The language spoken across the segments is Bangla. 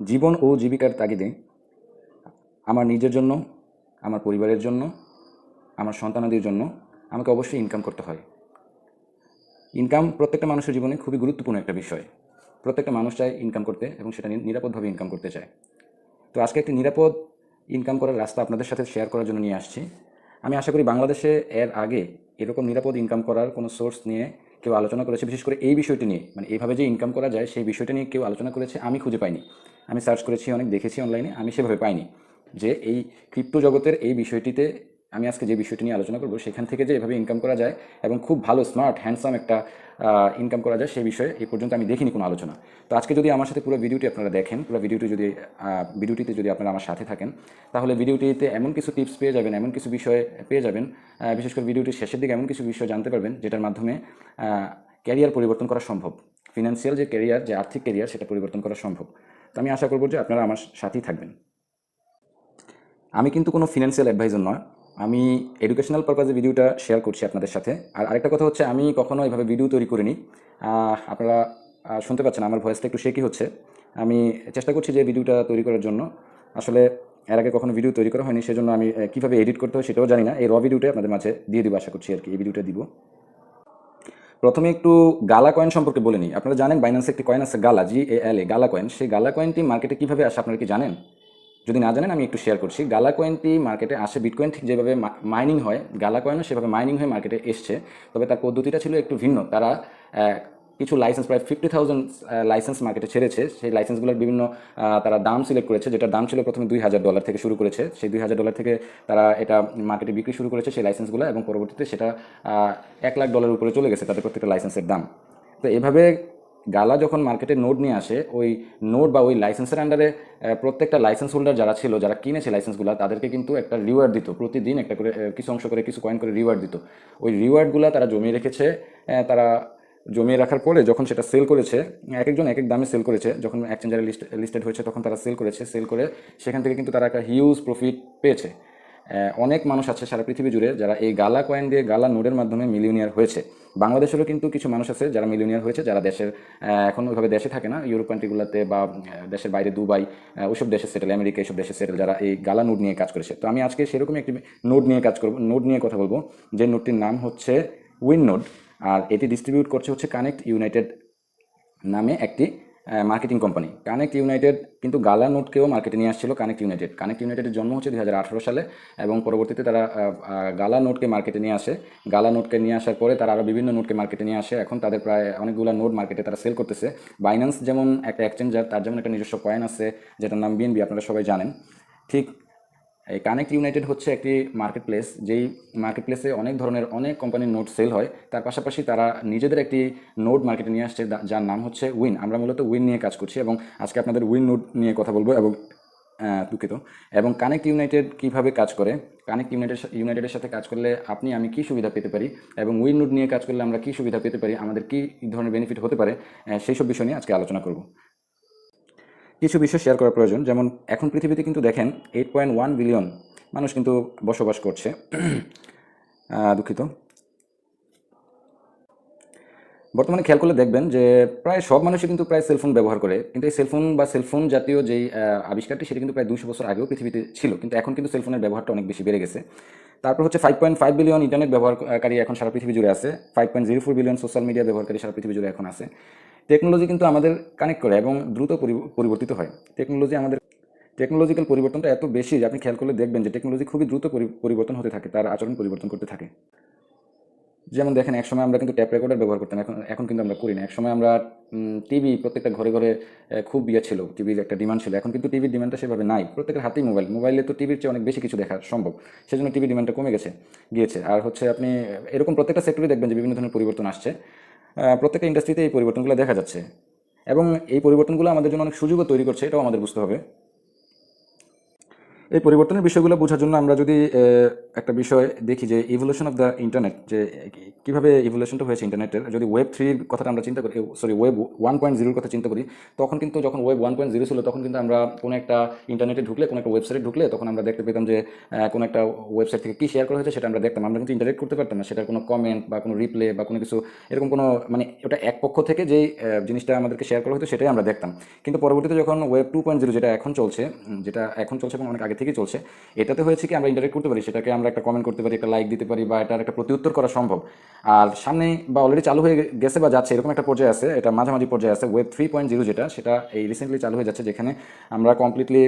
জীবন ও জীবিকার তাগিদে আমার নিজের জন্য, আমার পরিবারের জন্য, আমার সন্তানাদির জন্য আমাকে অবশ্যই ইনকাম করতে হয়। ইনকাম প্রত্যেকটা মানুষের জীবনে খুবই গুরুত্বপূর্ণ একটা বিষয়। প্রত্যেকটা মানুষ চায় ইনকাম করতে এবং সেটা নিরাপদভাবে ইনকাম করতে চায়। তো আজকে একটি নিরাপদ ইনকাম করার রাস্তা আপনাদের সাথে শেয়ার করার জন্য নিয়ে আসছি। আমি আশা করি বাংলাদেশে এর আগে এরকম নিরাপদ ইনকাম করার কোনো সোর্স নিয়ে কেউ আলোচনা করেছে। বিশেষ করে এই বিষয়টি নিয়ে মানে এইভাবে যে ইনকাম করা যায়, সেই বিষয়টা নিয়ে কেউ আলোচনা করেছে, আমি খুঁজে পাইনি। আমি সার্চ করেছি, অনেক দেখেছি অনলাইনে আমি সেভাবে পাইনি। যে এই ক্রিপ্টো জগতের এই বিষয়টিতে আমি আজকে যে বিষয়টি নিয়ে আলোচনা করব, সেখান থেকে যে এভাবে ইনকাম করা যায় এবং খুব ভালো স্মার্ট হ্যান্ডসাম একটা ইনকাম করা যায়, সেই বিষয়ে এই পর্যন্ত আমি দেখিনি কোনো আলোচনা। তো আজকে যদি আমার সাথে পুরো ভিডিওটি আপনারা দেখেন, পুরো ভিডিওটি যদি ভিডিওটিতে যদি আপনারা আমার সাথে থাকেন, তাহলে ভিডিওটিতে এমন কিছু টিপস পেয়ে যাবেন, এমন কিছু বিষয় পেয়ে যাবেন বিশেষ করে ভিডিওটির শেষের দিকে এমন কিছু বিষয় জানতে পারবেন, যেটার মাধ্যমে ক্যারিয়ার পরিবর্তন করা সম্ভব। ফিনান্সিয়াল যে ক্যারিয়ার যে আর্থিক ক্যারিয়ার সেটা পরিবর্তন করা সম্ভব। তো আমি আশা করব যে আপনারা আমার সাথেই থাকবেন। আমি কিন্তু কোনো ফিনান্সিয়াল অ্যাডভাইজার নয়। আমি এডুকেশনাল পারপাজে ভিডিওটা শেয়ার করছি আপনাদের সাথে। আর আরেকটা কথা হচ্ছে, আমি কখনো এভাবে ভিডিও তৈরি করিনি। আপনারা শুনতে পাচ্ছেন আমার ভয়েসটা একটু শেকি হচ্ছে। আমি চেষ্টা করছি যে ভিডিওটা তৈরি করার জন্য। আসলে এর আগে কখনো ভিডিও তৈরি করা হয়নি, সেজন্য আমি কীভাবে এডিট করতে হয় সেটাও জানি না। এই র ভিডিওটা আপনাদের মাঝে দিয়ে দিব আশা করছি আর কি। এই ভিডিওটা দিব। প্রথমে একটু গালা কয়েন সম্পর্কে বলে নিই। আপনারা জানেন বাইন্যান্সে একটি কয়েন আছে গালা জি এ এল এ গালা কয়েন সেই গালা কয়েনটি মার্কেটে কীভাবে আসে আপনারা কি জানেন? যদি না জানেন আমি একটু শেয়ার করছি। গালা কয়েনটি মার্কেটে আসে বিটকয়েন ঠিক যেভাবে মাইনিং হয়, গালা কয়েনও সেভাবে মাইনিং হয়ে মার্কেটে এসছে। তবে তার পদ্ধতিটা ছিল একটু ভিন্ন। তারা কিছু লাইসেন্স প্রায় ফিফটি থাউজেন্ড লাইসেন্স মার্কেটে ছেড়েছে। সেই লাইসেন্সগুলোর বিভিন্ন তারা দাম সিলেক্ট করেছে, যেটার দাম ছিল প্রথমে দুই হাজার ডলার থেকে শুরু করেছে। সেই দুই হাজার ডলার থেকে তারা এটা মার্কেটে বিক্রি শুরু করেছে সেই লাইসেন্সগুলো এবং পরবর্তীতে সেটা এক লাখ ডলার উপরে চলে গেছে তাদের প্রত্যেকটা লাইসেন্সের দাম। তো এভাবে গালা যখন মার্কেটে নোট নিয়ে আসে, ওই নোট বা ওই লাইসেন্সের আন্ডারে প্রত্যেকটা লাইসেন্স হোল্ডার যারা ছিল, যারা কিনেছে লাইসেন্সগুলো তাদেরকে কিন্তু একটা রিওয়ার্ড দিত। প্রতিদিন একটা করে কিছু অংশ করে, কিছু কয়েন করে রিওয়ার্ড দিত। ওই রিওয়ার্ডগুলো তারা জমিয়ে রেখেছে তারা জমিয়ে রাখার পরে যখন সেটা সেল করেছে, এক একজন এক এক দামে সেল করেছে, যখন এক্সচেঞ্জারে লিস্ট লিস্টেড হয়েছে, তখন তারা সেল করেছে সেল করে সেখান থেকে কিন্তু তারা একটা হিউজ প্রফিট পেয়েছে। অনেক মানুষ আছে সারা পৃথিবী জুড়ে যারা এই গালা কয়েন দিয়ে গালা নোটের মাধ্যমে মিলিয়নিয়ার হয়েছে। বাংলাদেশেরও কিন্তু কিছু মানুষ আছে যারা মিলিয়নিয়ার হয়েছে, যারা দেশের এখন ওইভাবে দেশে থাকে না ইউরোপ কান্ট্রিগুলোতে বা দেশের বাইরে দুবাই ওইসব দেশে সেটেল আমেরিকা এইসব দেশে সেটেল যারা এই গালা নোট নিয়ে কাজ করেছে। তো আমি আজকে সেরকমই একটি নোট নিয়ে কাজ করব, নোট নিয়ে কথা বলব। যে নোটটির নাম হচ্ছে উইন নোট আর এটি ডিস্ট্রিবিউট করছে হচ্ছে কানেক্ট ইউনাইটেড নামে একটি মার্কেটিং কোম্পানি কানেক্ট ইউনাইটেড কিন্তু গালা নোটকেও মার্কেটে নিয়ে আসছিল কানেক্ট ইউনাইটেড কানেক্ট ইউনাইটেডের জন্ম হচ্ছে দু হাজার আঠেরো সালে এবং পরবর্তীতে তারা গালা নোটকে মার্কেটে নিয়ে আসে। গালা নোটকে নিয়ে আসার পরে তারা আরও বিভিন্ন নোটকে মার্কেটে নিয়ে আসে। এখন তাদের প্রায় অনেকগুলো নোট মার্কেটে তারা সেল করতেছে। বাইন্যান্স যেমন একটা এক্সচেঞ্জার তার যেমন একটা নিজস্ব কয়েন আছে, যেটার নাম বিএনবি আপনারা সবাই জানেন। ঠিক এই কানেক্ট ইউনাইটেড হচ্ছে একটি মার্কেট প্লেস যেই মার্কেট প্লেসে অনেক ধরনের অনেক কোম্পানির নোট সেল হয়। তার পাশাপাশি তারা নিজেদের একটি নোট মার্কেটে নিয়ে আসছে যার নাম হচ্ছে উইন আমরা মূলত উইন নিয়ে কাজ করছি এবং আজকে আপনাদের উইন নোট নিয়ে কথা বলব এবং দুঃখিত। এবং কানেক্ট ইউনাইটেড কীভাবে কাজ করে? কানেক্ট ইউনাইটেড ইউনাইটেডের সাথে কাজ করলে আপনি আমি কী সুবিধা পেতে পারি? এবং উইন নোট নিয়ে কাজ করলে আমরা কী সুবিধা পেতে পারি? আমাদের কী ধরনের বেনিফিট হতে পারে? সেই সব বিষয় নিয়ে আজকে আলোচনা করব। কিছু বিষয় শেয়ার করা প্রয়োজন। যেমন, এখন পৃথিবীতে কিন্তু দেখেন এইট পয়েন্ট ওয়ান বিলিয়ন মানুষ কিন্তু বসবাস করছে। দুঃখিত। বর্তমানে খেয়াল করলে দেখবেন যে প্রায় সব মানুষই কিন্তু প্রায় সেলফোন ব্যবহার করে। কিন্তু এই সেলফোন বা সেলফোন জাতীয় যেই আবিষ্কারটি সেটা কিন্তু প্রায় দুশো বছর আগেও পৃথিবীতে ছিল। কিন্তু এখন কিন্তু সেলফোনের ব্যবহারটা অনেক বেশি বেড়ে গেছে। তারপর হচ্ছে five point five billion internet ব্যবহারকারী এখন সারা পৃথিবী জুড়ে আছে। Five point zero four billion social media ব্যবহারকারী সারা পৃথিবী জুড়ে এখন আছে। টেকনোলজি কিন্তু আমাদের কানেক্ট করে এবং দ্রুত পরিবর্তিত হয়। টেকনোলজি আমাদের টেকনোলজিক্যাল পরিবর্তনটা এত বেশি যে আপনি খেয়াল করলে দেখবেন যে টেকনোলজি খুবই দ্রুত পরিবর্তন হতে থাকে, তার আচরণ পরিবর্তন করতে থাকে। যেমন দেখেন, একসময় আমরা কিন্তু ট্যাপ রেকর্ডার ব্যবহার করতাম, এখন এখন কিন্তু আমরা করি না। একসময় আমরা টিভি প্রত্যেকটা ঘরে ঘরে খুব ইয়ে ছিল টিভির একটা ডিমান্ড ছিল। এখন কিন্তু টিভির ডিমান্ডটা সেভাবে নাই। প্রত্যেকের হাতেই মোবাইল মোবাইলে তো টিভির চেয়ে অনেক বেশি কিছু দেখা সম্ভব। সেজন্য টিভির ডিমান্ডটা কমে গেছে, গিয়েছে। আর হচ্ছে আপনি, এরকম প্রত্যেকটা সেক্টরে দেখবেন যে বিভিন্ন ধরনের পরিবর্তন আসছে। প্রত্যেকটা ইন্ডাস্ট্রিতে এই পরিবর্তনগুলো দেখা যাচ্ছে। এবং এই পরিবর্তনগুলো আমাদের জন্য অনেক সুযোগও তৈরি করছে, এটাও আমাদের বুঝতে হবে। এই পরিবর্তনের বিষয়গুলো বোঝার জন্য আমরা যদি একটা বিষয় দেখি যে ইভলিউশন অফ দ্য ইন্টারনেট যে কীভাবে ইভলিউশনটা হয়েছে ইন্টারনেটের যদি ওয়েব থ্রির কথাটা আমরা চিন্তা করি সরি ওয়েব ওয়ান পয়েন্ট জিরোর কথা চিন্তা করি, তখন কিন্তু যখন ওয়েব ওয়ান পয়েন্ট জিরো ছিল, তখন কিন্তু আমরা কোনো একটা ইন্টারনেটে ঢুকলে, কোনো একটা ওয়েবসাইটে ঢুকলে, তখন আমরা দেখতে পেতাম যে কোনো একটা ওয়েবসাইট থেকে কী শেয়ার করা হয়েছে সেটা আমরা দেখতাম। আমরা কিন্তু ইন্টারেক্ট করতে পারতাম না, সেটার কোনো কমেন্ট বা কোনো রিপ্লে বা কোনো কিছু, এরকম কোনো মানে ওটা এক পক্ষ থেকে যেই জিনিসটা আমাদেরকে শেয়ার করা হতো, সেটাই আমরা দেখতাম। কিন্তু পরবর্তীতে যখন ওয়েব টু পয়েন্ট জিরো যেটা এখন চলছে যেটা এখন চলছে এবং অনেক আগে থেকেই চলছে। এটাতে হয়েছে কি, আমরা ইন্টারেক্ট করতে পারি, সেটাকে আমরা একটা কমেন্ট করতে পারি, একটা লাইক দিতে পারি, বা এটার একটা প্রত্যুত্তর করা সম্ভব। আর সামনে বা অলরেডি চালু হয়ে গেছে বা যাচ্ছে, এরকম একটা পর্যায়ে আছে, এটা মাঝামাঝি পর্যায়ে আছে ওয়েব থ্রি পয়েন্ট জিরো যেটা, সেটা এই রিসেন্টলি চালু হয়ে যাচ্ছে, যেখানে আমরা কমপ্লিটলি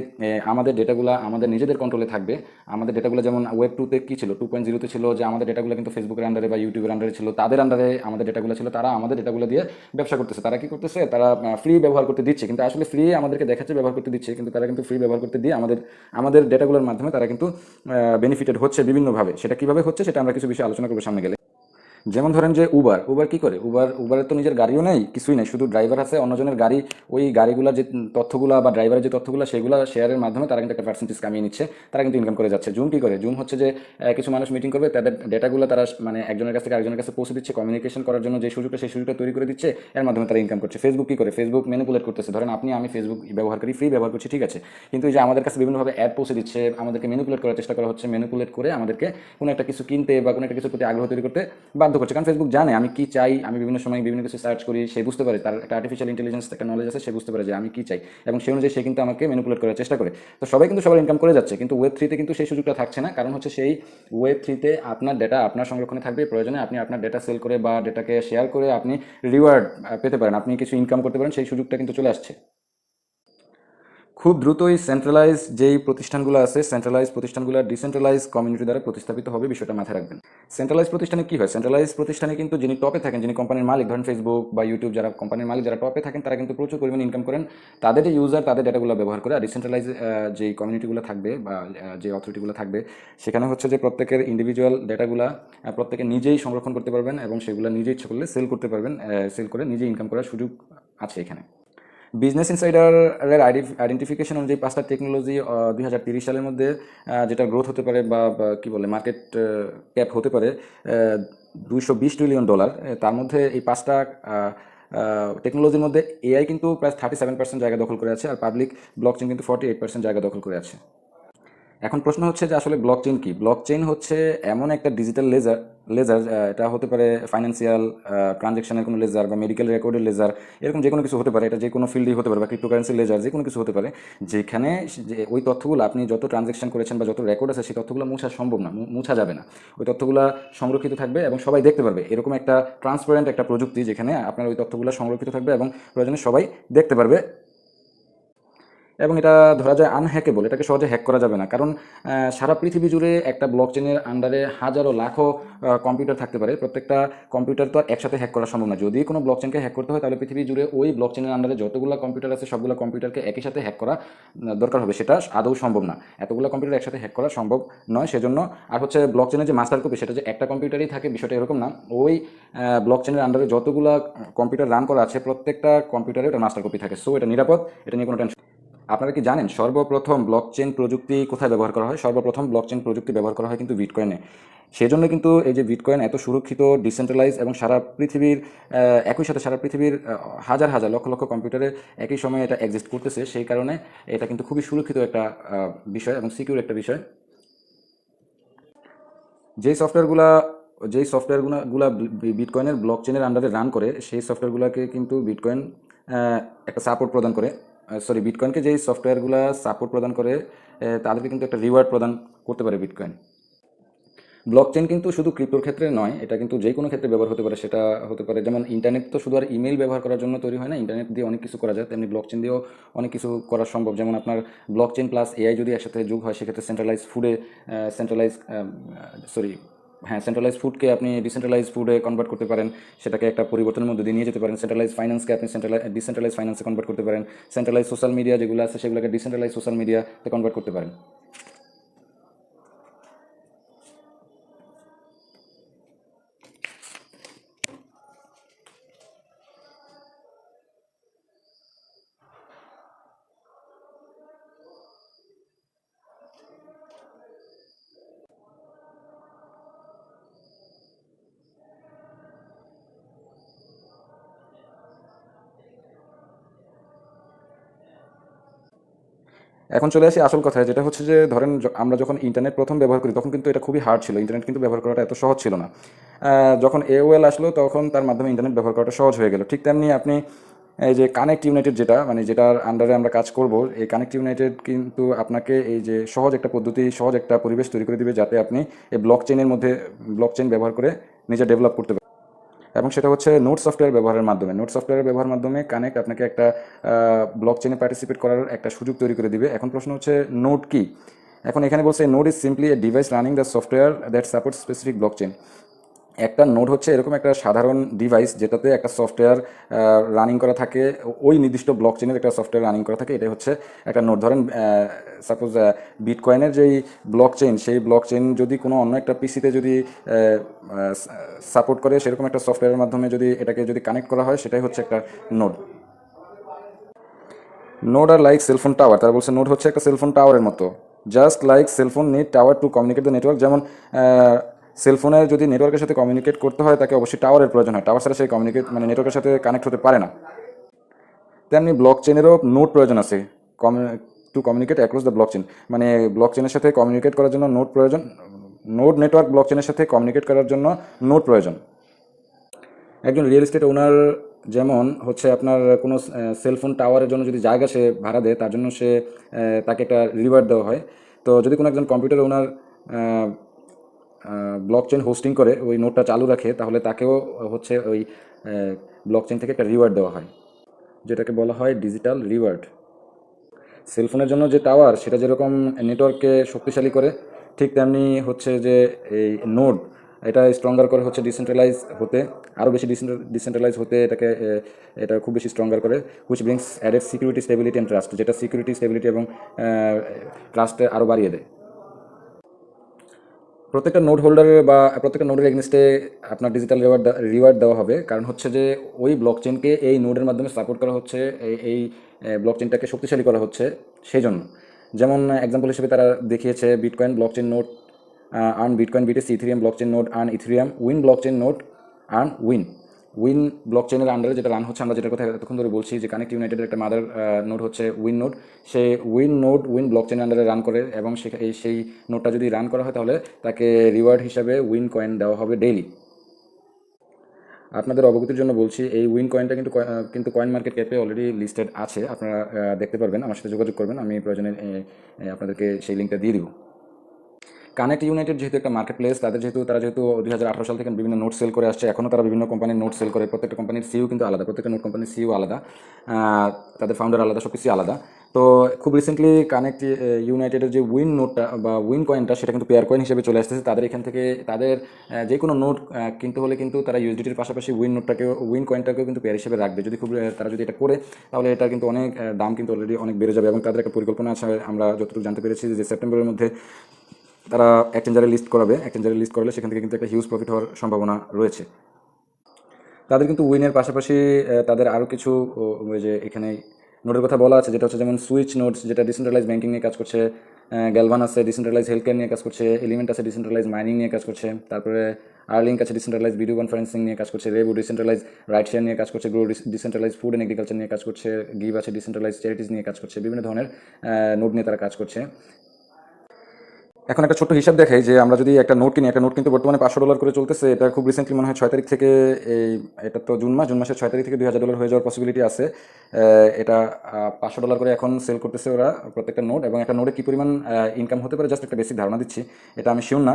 আমাদের ডেটাগুলো আমাদের নিজেদের কন্ট্রোলে থাকবে। আমাদের ডেটাগুলো যেমন ওয়েব টুতে কী ছিল টু পয়েন্ট জিরোতে ছিল, যে আমাদের ডেটাগুলো কিন্তু ফেসবুকের আন্ডারে বা ইউটিউবের আন্ডারে ছিল, তাদের আন্ডারে আমাদের ডেটাগুলো ছিল, তারা আমাদের ডেটাগুলো দিয়ে ব্যবসা করতেছে। তারা কি করতেছে, তারা ফ্রি ব্যবহার করতে দিচ্ছে, কিন্তু আসলে ফ্রি আমাদেরকে দেখাচ্ছে, ব্যবহার করতে দিচ্ছে, কিন্তু তারা কিন্তু ফ্রি ব্যবহার করতে দিয়ে আমাদের আমাদের ডেটাগুলোর মাধ্যমে তারা কিন্তু বেনিফিটেড হচ্ছে বিভিন্নভাবে। সেটা কীভাবে হচ্ছে সেটা আমরা কিছু বিষয়ে আলোচনা করব সামনে গেলে। যেমন ধরেন যে উবার উবার কি করে? উবার উবারের তো নিজের গাড়িও নেই, কিছুই নেই। শুধু ড্রাইভার আছে, অন্যজনের গাড়ি, ওই গাড়িগুলোর যে তথ্যগুলো বা ড্রাইভারের যে তথ্যগুলো, সেগুলো শেয়ারের মাধ্যমে তারা কিন্তু একটা পার্সেন্টেজ কামিয়ে নিচ্ছে, তারা কিন্তু ইনকাম করে যাচ্ছে। জুম কি করে? জুম হচ্ছে যে কিছু মানুষ মিটিং করবে, তাদের ডেটাগুলো তারা মানে একজনের কাছ থেকে আরেকজনের কাছে পৌঁছে দিচ্ছে কমিউনিকেশন করার জন্য যে সুযোগটা, সেই সুযোগটা তৈরি করে দিচ্ছে, এর মাধ্যমে তারা ইনকাম করছে। ফেসবুক কি করে? ফেসবুক ম্যানিপুলেট করতেছে। ধরেন আপনি, আমি ফেসবুক ব্যবহার করি ফ্রি ব্যবহার করছি, ঠিক আছে। কিন্তু এই যে আমাদের কাছে বিভিন্নভাবে অ্যাড পৌঁছে দিচ্ছে, আমাদেরকে ম্যানিপুলেট করার চেষ্টা করা হচ্ছে ম্যানিপুলেট করে আমাদেরকে কোনো একটা কিছু কিনতে বা কোনো একটা কিছুর প্রতি আগ্রহ তৈরি করতে বাধ্য করছে। কারণ ফেসবুক জানে আমি কি চাই, আমি বিভিন্ন সময় বিভিন্ন কিছু সার্চ করি, সে বুঝতে পারে, তার একটা আর্টিফিশিয়াল ইন্টেলিজেন্স একটা নলেজ আছে, সে বুঝতে পারে যে আমি কি চাই এবং সেই অনুযায়ী সে কিন্তু আমাকে ম্যানিপুলেট করার চেষ্টা করে। তো সবাই কিন্তু সবার ইনকাম করে যাচ্ছে, কিন্তু ওয়েব থ্রিতে কিন্তু সেই সুযোগটা থাকছে না। কারণ হচ্ছে সেই ওয়েব থ্রিতে আপনার ডেটা আপনার সংরক্ষণে থাকবে প্রয়োজনে আপনি আপনার ডেটা সেল করে বা ডেটাকে শেয়ার করে আপনি রিওয়ার্ড পেতে পারেন। আপনি কিছু ইনকাম করতে পারেন, সেই সুযোগটা কিন্তু চলে আসছে। খুব দ্রুতই সেন্ট্রালাইজ যেই প্রতিষ্ঠানগুলো আছে সেন্ট্রালাইজ প্রতিষ্ঠানগুলো ডিসেন্ট্রালাইজ কমিউনিটি দ্বারা প্রতিস্থাপিত হবে, বিষয়টা মাথায় রাখবেন। সেন্ট্রালাইজ প্রতিষ্ঠানে কি হয়? সেন্ট্রালাইজ প্রতিষ্ঠানে কিন্তু যিনি টপে থাকেন, যিনি কোম্পানির মালিক, ধরেন ফেসবুক বা ইউটিউব যারা কোম্পানির মালিক, যারা টপে থাকেন, তারা কিন্তু প্রচুর পরিমাণে ইনকাম করেন। তাদের যে ইউজার তাদের ডেটাগুলো ব্যবহার করে, আর ডিসেন্ট্রালাইজ যে কমিউনিটিগুলো থাকবে বা যে অথরিটিগুলো থাকবে, সেখানে হচ্ছে যে প্রত্যেকের ইন্ডিভিজুয়াল ডেটাগুলো প্রত্যেকে নিজেই সংরক্ষণ করতে পারবেন এবং সেগুলো নিজে ইচ্ছা করলে সেল করতে পারবেন সেল করে নিজে ইনকাম করার সুযোগ আছে এখানে। বিজনেস ইনসাইডারের আইডেন্টিফিকেশন অনুযায়ী পাঁচটা টেকনোলজি দুই হাজার তিরিশ সালের মধ্যে যেটা গ্রোথ হতে পারে বা কি বলে মার্কেট ক্যাপ হতে পারে দুইশো বিশ ট্রিলিয়ন ডলার তার মধ্যে এই পাঁচটা টেকনোলজির মধ্যে এআই কিন্তু প্রায় থার্টি সেভেন পার্সেন্ট জায়গা দখল করে আছে, আর পাবলিক ব্লকচেন কিন্তু ফর্টি এইট পার্সেন্ট জায়গা দখল করে আছে। এখন প্রশ্ন হচ্ছে যে আসলে ব্লকচেন কি? ব্লকচেন হচ্ছে এমন একটা ডিজিটাল লেজার লেজার এটা হতে পারে ফাইন্যান্সিয়াল ট্রানজ্যাকশনের কোনো লেজার বা মেডিকেল রেকর্ডের লেজার এরকম যে কোনো কিছু হতে পারে। এটা যে কোনো ফিল্ডই হতে পারে বা ক্রিপ্টোকারেন্সি লেজার যে কোনো কিছু হতে পারে। যেখানে যে ওই তথ্যগুলো আপনি যত ট্রানজ্যাকশন করেছেন বা যত রেকর্ড আছে সেই তথ্যগুলো মুছা সম্ভব না মুছা যাবে না। ওই তথ্যগুলো সংরক্ষিত থাকবে এবং সবাই দেখতে পারবে। এরকম একটা ট্রান্সপারেন্ট একটা প্রযুক্তি যেখানে আপনার ওই তথ্যগুলো সংরক্ষিত থাকবে এবং প্রয়োজনে সবাই দেখতে পারবে। এবং এটা ধরা যায় আনহ্যাকেবল এটাকে সহজে হ্যাক করা যাবে না। কারণ সারা পৃথিবী জুড়ে একটা ব্লক চেনের আন্ডারে হাজারো লাখো কম্পিউটার থাকতে পারে। প্রত্যেকটা কম্পিউটার তো আর একসাথে হ্যাক করা সম্ভব না। যদি কোনো ব্লক চেনকে হ্যাক করতে হয়, তাহলে পৃথিবী জুড়ে ওই ব্লক চেনের আন্ডারে যতগুলো কম্পিউটার আছে, সবগুলো কম্পিউটারকে একই সাথে হ্যাক করা দরকার হবে। সেটা আদৌ সম্ভব না। এতগুলো কম্পিউটার একসাথে হ্যাক করা সম্ভব নয় সেজন্য। আর হচ্ছে ব্লক চেনের যে মাস্টার কপি সেটা যে একটা কম্পিউটারই থাকে, বিষয়টা এরকম না। ওই ব্লক চেনের আন্ডারে যতগুলো কম্পিউটার রান করা আছে, প্রত্যেকটা কম্পিউটারে ওটা মাস্টার কপি থাকে। সো এটা নিরাপদ, এটা নিয়ে কোনো টেনশন আপনারা কি জানেন, সর্বপ্রথম ব্লকচেন প্রযুক্তি কোথায় ব্যবহার করা হয়? সর্বপ্রথম ব্লকচেন প্রযুক্তি ব্যবহার করা হয় কিন্তু বিটকয়েনে সেজন্য কিন্তু এই যে বিটকয়েন এত সুরক্ষিত ডিসেন্ট্রালাইজ এবং সারা পৃথিবীর একই সাথে সারা পৃথিবীর হাজার হাজার, লক্ষ লক্ষ কম্পিউটারে একই সময়ে এটা এক্সিস্ট করতেছে, সেই কারণে এটা কিন্তু খুবই সুরক্ষিত একটা বিষয় এবং সিকিউর একটা বিষয়। যেই সফটওয়্যারগুলা যেই সফটওয়্যারগুলোগুলা বিটকয়েনের ব্লক চেনের আন্ডারে রান করে, সেই সফটওয়্যারগুলোকে কিন্তু বিটকয়েন একটা সাপোর্ট প্রদান করে। সরি বিটকয়েনকে যেই সফটওয়্যারগুলো সাপোর্ট প্রদান করে তাদেরকে কিন্তু একটা রিওয়ার্ড প্রদান করতে পারে বিটকয়েন ব্লক চেন কিন্তু শুধু ক্রিপ্টোর ক্ষেত্রে নয়, এটা কিন্তু যে কোনো ক্ষেত্রে ব্যবহার হতে পারে, সেটা হতে পারে। যেমন ইন্টারনেট তো শুধু আর ইমেল ব্যবহার করার জন্য তৈরি হয় না ইন্টারনেট দিয়ে অনেক কিছু করা যায়, তেমনি ব্লক চেন দিয়েও অনেক কিছু করা সম্ভব। যেমন আপনার ব্লক চেন প্লাস এআই যদি একসাথে যোগ হয়, সেক্ষেত্রে সেন্ট্রালাইজ ফুডে সেন্ট্রালাইজ সরি হ্যাঁ সেন্ট্রালাইজ ফুডকে আপনি ডিসেন্ট্রালাইজ ফুডে কনভার্ট করতে পারেন, সেটাকে একটা পরিবর্তনের মধ্যে দিয়ে নিয়ে যেতে পারেন। সেন্ট্রালাইজ ফাইন্যান্সকে আপনি সেন্ট্রালাইজ ডিসেন্ট্রালাইজ ফাইন্যান্সে কনভার্ট করতে পারেন। সেন্ট্রালাইজ সোশ্যাল মিডিয়া যেগুলো আছে, সেগুলোকে ডিসেন্ট্রালাইজ সোশ্যাল মিডিয়াতে কনভার্ট করতে পারেন। এখন চলে আসি আসল কথায়, যেটা হচ্ছে যে, ধরেন আমরা যখন ইন্টারনেট প্রথম ব্যবহার করি, তখন কিন্তু এটা খুবই হার্ড ছিল। ইন্টারনেট কিন্তু ব্যবহার করাটা এত সহজ ছিল না। যখন এওএল আসলো, তখন তার মাধ্যমে ইন্টারনেট ব্যবহার করাটা সহজ হয়ে গেল। ঠিক তেমনি আপনি এই যে কানেক্ট ইউনাইটেড যেটা মানে যেটার আন্ডারে আমরা কাজ করব, এই কানেক্ট ইউনাইটেড কিন্তু আপনাকে এই যে সহজ একটা পদ্ধতি, সহজ একটা পরিবেশ তৈরি করে দিবে যাতে আপনি এই ব্লক চেইনের মধ্যে ব্লক চেইন ব্যবহার করে নিজে ডেভেলপ করতে এবং সেটা হচ্ছে নোট সফটওয়্যার ব্যবহারের মাধ্যমে। নোট সফটওয়্যার ব্যবহারের মাধ্যমে কানেক্ট আপনাকে একটা ব্লক চেনে পার্টিসিপেট করার একটা সুযোগ তৈরি করে দিবে। এখন প্রশ্ন হচ্ছে, নোট কি? এখন এখানে বলছে node is simply a device running the software that support specific blockchain একটা নোড হচ্ছে এরকম একটা সাধারণ ডিভাইস যেটাতে একটা সফটওয়্যার রানিং করা থাকে। ওই নির্দিষ্ট ব্লক চেনের একটা সফটওয়্যার রানিং করা থাকে। এটাই হচ্ছে একটা নোড। ধরেন সাপোজ বিটকয়েনের যেই ব্লক চেইন সেই ব্লক চেইন যদি কোনো অন্য একটা পিসিতে যদি সাপোর্ট করে, সেরকম একটা সফটওয়্যারের মাধ্যমে যদি এটাকে যদি কানেক্ট করা হয়, সেটাই হচ্ছে একটা নোড। নোড আর লাইক সেলফোন টাওয়ার তারা বলছে নোড হচ্ছে একটা সেলফোন টাওয়ারের মতো। Just like cellphone need tower to communicate the network যেমন সেলফোনের যদি নেটওয়ার্কের সাথে কমিউনিকেট করতে হয়, তাকে অবশ্যই টাওয়ারের প্রয়োজন হয়। টাওয়ার ছাড়া সেই কমিউনিকেট মানে নেটওয়ার্কের সাথে কানেক্ট হতে পারে না। তেমনি ব্লক চেনেরও নোট প্রয়োজন আছে। To communicate across the blockchain মানে ব্লক চেনের সাথে কমিউনিকেট করার জন্য নোট প্রয়োজন নোট নেটওয়ার্ক ব্লক চেনের সাথে কমিউনিকেট করার জন্য নোট প্রয়োজন। একজন রিয়েল এস্টেট ওনার যেমন হচ্ছে আপনার কোনো সেলফোন টাওয়ারের জন্য যদি জায়গা সে ভাড়া দেয়, তার জন্য সে তাকে একটা রিওয়ার্ড দেওয়া হয়। তো যদি কোনো একজন computer owner blockchain hosting করে ওই নোটটা চালু রাখে, তাহলে তাকেও হচ্ছে ওই ব্লক চেন থেকে একটা রিওয়ার্ড দেওয়া হয়। যেটাকে বলা হয় ডিজিটাল রিওয়ার্ড সেলফোনের জন্য যে টাওয়ার সেটা যেরকম নেটওয়ার্ককে শক্তিশালী করে, ঠিক তেমনি হচ্ছে যে এই নোড এটা স্ট্রঙ্গার করে হচ্ছে ডিসেন্ট্রালাইজ হতে আরও বেশি ডিসেন্ট্রালাইজ হতে এটাকে এটা খুব বেশি স্ট্রঙ্গার করে which brings added security stability and trust যেটা সিকিউরিটি স্টেবিলিটি এবং ট্রাস্টে আরও বাড়িয়ে দেয়। প্রত্যেকটা নোট হোল্ডারে বা প্রত্যেকটা নোটের এগেনস্টে আপনার ডিজিটাল রিওয়ার্ড রিওয়ার্ড দেওয়া হবে। কারণ হচ্ছে যে ওই ব্লক চেনকে এই নোটের মাধ্যমে সাপোর্ট করা হচ্ছে এই- এই ব্লক চেনটাকে শক্তিশালী করা হচ্ছে সেই জন্য যেমন এক্সাম্পল হিসেবে তারা দেখিয়েছে bitcoin blockchain node earn bitcoin BTC Ethereum blockchain node earn Ethereum win blockchain node earn win win block চেনের আন্ডারে যেটা রান হচ্ছে, আমরা যেটার কথা এতক্ষণ ধরে বলছি, যে কানেক্ট ইউনাইটেডের একটা মাদার নোড হচ্ছে উইন নোড সে উইন নোড উইন ব্লক চেনের আন্ডারে রান করে এবং সেই নোটটা যদি রান করা হয় তাহলে তাকে রিওয়ার্ড হিসাবে উইন কয়েন দেওয়া হবে ডেইলি আপনাদের অবগতির জন্য বলছি, এই উইন কয়েনটা কিন্তু কিন্তু কয়েন মার্কেট ক্যাপে অলরেডি লিস্টেড আছে, আপনারা দেখতে পারবেন। আমার সাথে যোগাযোগ করবেন, আমি প্রয়োজনে আপনাদেরকে সেই লিঙ্কটা দিয়ে দিব। কানেক্ট ইউনাইটেড যেহেতু একটা মার্কেট প্লেস তাদের যেহেতু, তারা যেহেতু দুই হাজার আঠারো সাল থেকে বিভিন্ন নোট সেল করে আসছে, এখনও তারা বিভিন্ন কোম্পানির নোট সেল করে। প্রত্যেকটা কোম্পানির সিইও কিন্তু আলাদা, প্রত্যেকটা নোট কোম্পানির সিইও আলাদা। তাদের ফাউন্ডার আলাদা সব কিছু আলাদা। তো খুব রিসেন্টলি কানেক্ট ইউনাইটেডের যে উইন নোটটা বা উইন কয়েনটা সেটা কিন্তু পেয়ার কয়েন হিসেবে চলে আসতেছে। তাদের এখান থেকে, তাদের যে কোনো নোট কিনতে হলে কিন্তু তারা ইউএসডিটির পাশাপাশি উইন নোটটাকেও উইন কয়েনটাকেও কিন্তু পেয়ার হিসেবে রাখবে। যদি খুব তারা যদি এটা করে, তাহলে এটা কিন্তু অনেক দাম কিন্তু অলরেডি অনেক বেড়ে যাবে। এবং তাদের একটা পরিকল্পনা আছে, আমরা যতটুকু জানতে পেরেছি যে সেপ্টেম্বরের মধ্যে তারা এক্সচেঞ্জারে লিস্ট করাবে। এক্সচেঞ্জারে লিস্ট করলে সেখান থেকে কিন্তু একটা হিউজ প্রফিট হওয়ার সম্ভাবনা রয়েছে। তাদের কিন্তু উইনের পাশাপাশি তাদের আরও কিছু ওই যে এখানে নোটের কথা বলা আছে, যেটা হচ্ছে যেমন সুইচ নোটস যেটা ডিসেন্ট্রালাইজ ব্যাঙ্কিং নিয়ে কাজ করছে গ্যালভান আছে ডিসেন্ট্রালাইজ হেলথ কেয়ার নিয়ে কাজ করছে এলিমেন্ট আছে ডিসেন্ট্রালাইজ মাইনিং নিয়ে কাজ করছে, তারপরে আর্লিঙ্ক আছে ডিসেন্ট্রালাইজ ভিডিও কনফারেন্সিং নিয়ে কাজ করছে রেবু ডিসেন্ট্রালাইজ রাইট শেয়ার নিয়ে কাজ করছে grow decentralise food and agriculture নিয়ে কাজ করছে গিভ আছে ডিসেন্ট্রালাইজ চ্যারিটিস নিয়ে কাজ করছে, বিভিন্ন ধরনের নোট নিয়ে তারা কাজ করছে। এখন একটা ছোট্ট হিসাব দেখাই যে আমরা যদি একটা নোট কিনি, একটা নোট কিন্তু বর্তমানে পাঁচশো ডলার করে চলতেছে। এটা খুব রিসেন্টলি মনে হয় ছয় তারিখ থেকে এই, এটা তো জুন মাস, জুন মাসের ছয় তারিখ থেকে দুই হাজার ডলার হয়ে যাওয়ার পসিবিলিটি আছে। এটা পাঁচশো ডলার করে এখন সেল করতেছে ওরা প্রত্যেকটা নোট এবং একটা নোটে কী পরিমাণ ইনকাম হতে পারে জাস্ট একটা বেসিক ধারণা দিচ্ছি। এটা আমি শিওর না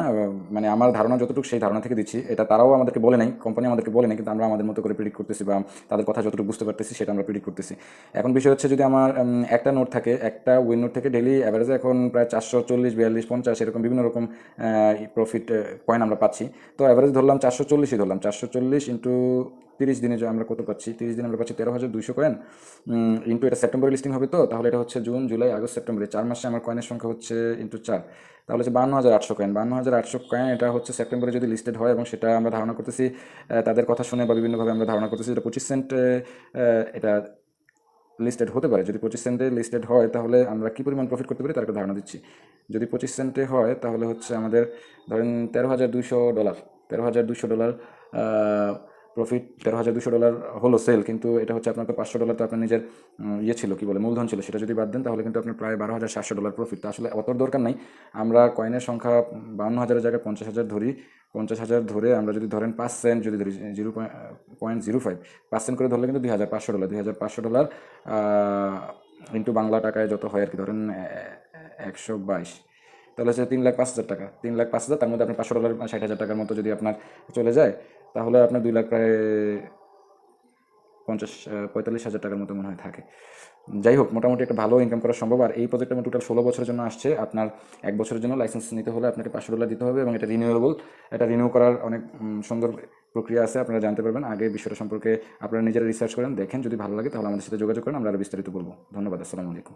মানে আমার ধারণা যতটুকু সেই ধারণা থেকে দিচ্ছি। এটা তারাও আমাদেরকে বলে নাই কোম্পানি আমাদেরকে বলে নাই, কিন্তু আমরা আমাদের মতো করে প্রিডিক্ট করতেছি বা তাদের কথা যতটুকু বুঝতে পারতেছি সেটা আমরা প্রিডিক্ট করতেছি। এখন বিষয় হচ্ছে যদি আমার একটা নোট থাকে, একটা উইন নোট থেকে ডেলি অ্যাভারেজে এখন প্রায় চারশো চল্লিশ, বিয়াল্লিশ, পঞ্চাশ এরকম বিভিন্ন রকম প্রফিট কয়েন আমরা পাচ্ছি। তো অ্যাভারেজ ধরলাম চারশো চল্লিশই ধরলাম। চারশো চল্লিশ ইন্টু তিরিশ দিনে আমরা কত পাচ্ছি? তিরিশ দিনে আমরা পাচ্ছি তেরো হাজার দুশো কয়েন ইন্টু এটা সেপ্টেম্বরে লিস্টিং হবে তো? তাহলে এটা হচ্ছে জুন জুলাই আগস্ট সেপ্টেম্বরে চার মাসে আমার কয়েনের সংখ্যা হচ্ছে ইন্টু চার। তাহলে হচ্ছে বান্ন হাজার আটশো কয়েন বান্ন হাজার আটশো কয়েন এটা হচ্ছে সেপ্টেম্বরে যদি লিস্টেড হয় এবং সেটা আমরা ধারণা করতেছি তাদের কথা শুনে বা বিভিন্নভাবে আমরা ধারণা করতেছি এটা পঁচিশ সেন্ট এটা লিস্টেড হতে পারে। যদি পঁচিশ সেন্টে লিস্টেড হয়, তাহলে আমরা কী পরিমাণ প্রফিট করতে পারি? তার একটা ধারণা দিচ্ছি। যদি পঁচিশ সেন্টে হয়, তাহলে হচ্ছে আমাদের, ধরেন তেরো হাজার দুশো ডলার তেরো হাজার দুশো ডলার প্রফিট তেরো হাজার দুশো ডলার হলো সেল কিন্তু এটা হচ্ছে আপনার পাঁচশো ডলার তো আপনার নিজের ইয়ে ছিল, কি বলে, মূলধন ছিল, সেটা যদি বাদ দেন, তাহলে কিন্তু আপনার প্রায় বারো হাজার সাতশো ডলার প্রফিট তো আসলে অত দরকার নাই। আমরা কয়েনের সংখ্যা বাউন্ন হাজারের জায়গায় পঞ্চাশ হাজার ধরি, পঞ্চাশ হাজার ধরে আমরা যদি ধরেন পাঁচ সেন্ট যদি ধরি জিরো পয়েন্ট জিরো ফাইভ পাঁচ সেন্ট করে ধরলে কিন্তু দুই হাজার পাঁচশো ডলার দুই হাজার পাঁচশো ডলার ইন্টু বাংলা টাকায় যত হয় আর কি, ধরেন একশো বাইশ। তাহলে হচ্ছে তিন লাখ পাঁচ হাজার টাকা। তিন লাখ পাঁচ হাজার, তার মধ্যে আপনার পাঁচশো ডলার ষাট হাজার টাকার মতো যদি আপনার চলে যায়, তাহলে আপনার দুই লাখ প্রায় পঞ্চাশ পঁয়তাল্লিশ হাজার টাকার মতো মনে হয় থাকে। যাই হোক, মোটামুটি একটা ভালো ইনকাম করা সম্ভব। আর এই প্রজেক্ট আমার টোটাল ষোলো বছরের জন্য আসছে। আপনার এক বছরের জন্য লাইসেন্স নিতে হলে আপনাকে পাঁচশো ডলার দিতে হবে এবং এটা রিনিউয়েবল এটা রিনিউ করার অনেক সুন্দর প্রক্রিয়া আছে, আপনারা জানতে পারবেন। আগে বিষয়টা সম্পর্কে আপনারা নিজেরা রিসার্চ করেন, দেখেন। যদি ভালো লাগে তাহলে আমাদের সাথে যোগাযোগ করেন, আমরা আরও বিস্তারিত বলব। ধন্যবাদ, আসসালামু আলাইকুম।